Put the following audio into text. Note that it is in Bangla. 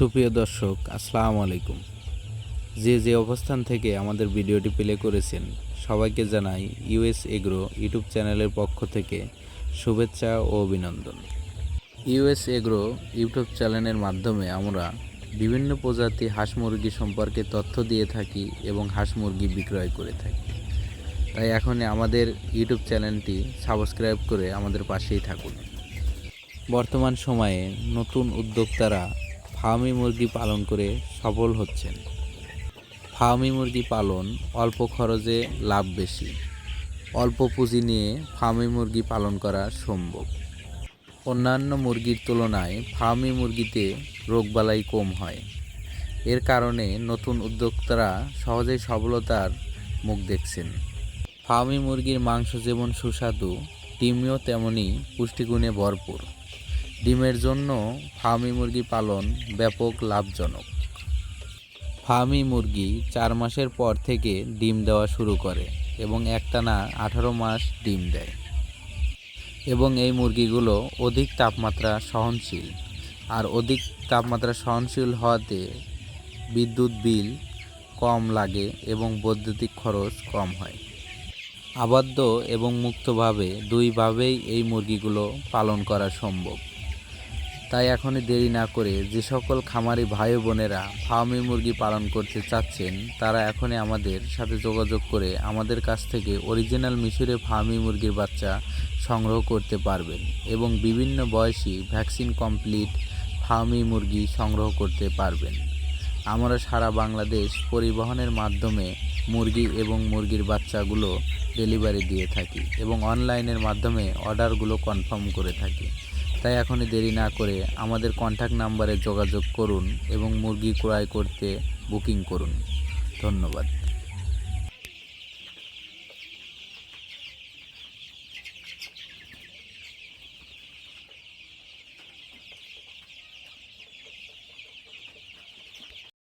সুপ্রিয় দর্শক, আসসালামু আলাইকুম। যে যে অবস্থান থেকে আমাদের ভিডিওটি প্লে করেছেন, সবাইকে জানাই ইউএস এগ্রো ইউটিউব চ্যানেলের পক্ষ থেকে শুভেচ্ছা ও অভিনন্দন। ইউএস এগ্রো ইউটিউব চ্যানেলের মাধ্যমে আমরা বিভিন্ন প্রজাতি হাঁস মুরগি সম্পর্কে তথ্য দিয়ে থাকি এবং হাঁস মুরগি বিক্রয় করে থাকি। তাই এখন আমাদের ইউটিউব চ্যানেলটি সাবস্ক্রাইব করে আমাদের পাশেই থাকুন। বর্তমান সময়ে নতুন উদ্যোক্তারা ফার্মি মুরগি পালন করে সফল হচ্ছেন। ফার্মি মুরগি পালন অল্প খরচে লাভ বেশি। অল্প পুঁজি নিয়ে ফার্মি মুরগি পালন করা সম্ভব। অন্যান্য মুরগির তুলনায় ফার্মি মুরগিতে রোগবালাই কম হয়। এর কারণে নতুন উদ্যোক্তারা সহজেই সফলতার মুখ দেখছেন। ফার্মি মুরগির মাংস যেমন সুস্বাদু, ডিমও তেমনই পুষ্টিগুণে ভরপুর। ডিমের জন্য ফার্মি মুরগি পালন ব্যাপক লাভজনক। ফার্মি মুরগি চার মাসের পর থেকে ডিম দেওয়া শুরু করে এবং একটানা আঠারো মাস ডিম দেয়। এবং এই মুরগিগুলো অধিক তাপমাত্রা সহনশীল। আর অধিক তাপমাত্রা সহনশীল হওয়াতে বিদ্যুৎ বিল কম লাগে এবং বৈদ্যুতিক খরচ কম হয়। আবদ্ধ এবং মুক্তভাবে দুইভাবেই এই মুরগিগুলো পালন করা সম্ভব। তাই এখনই দেরি না করে যে সকল খামারি ভাই বোনেরা ফার্মি মুরগি পালন করতে চাচ্ছেন, তারা এখনই আমাদের সাথে যোগাযোগ করে আমাদের কাছ থেকে অরিজিনাল মিশরে ফার্মি মুরগির বাচ্চা সংগ্রহ করতে পারবেন এবং বিভিন্ন বয়সী ভ্যাকসিন কমপ্লিট ফার্মি মুরগি সংগ্রহ করতে পারবেন। আমরা সারা বাংলাদেশ পরিবহনের মাধ্যমে মুরগি এবং মুরগির বাচ্চাগুলো ডেলিভারি দিয়ে থাকি এবং অনলাইনের মাধ্যমে অর্ডারগুলো কনফার্ম করে থাকি। তাই এখনই দেরি না করে আমাদের কন্ট্যাক্ট নাম্বারে যোগাযোগ করুন এবং মুরগি ক্রয় করতে বুকিং করুন। ধন্যবাদ।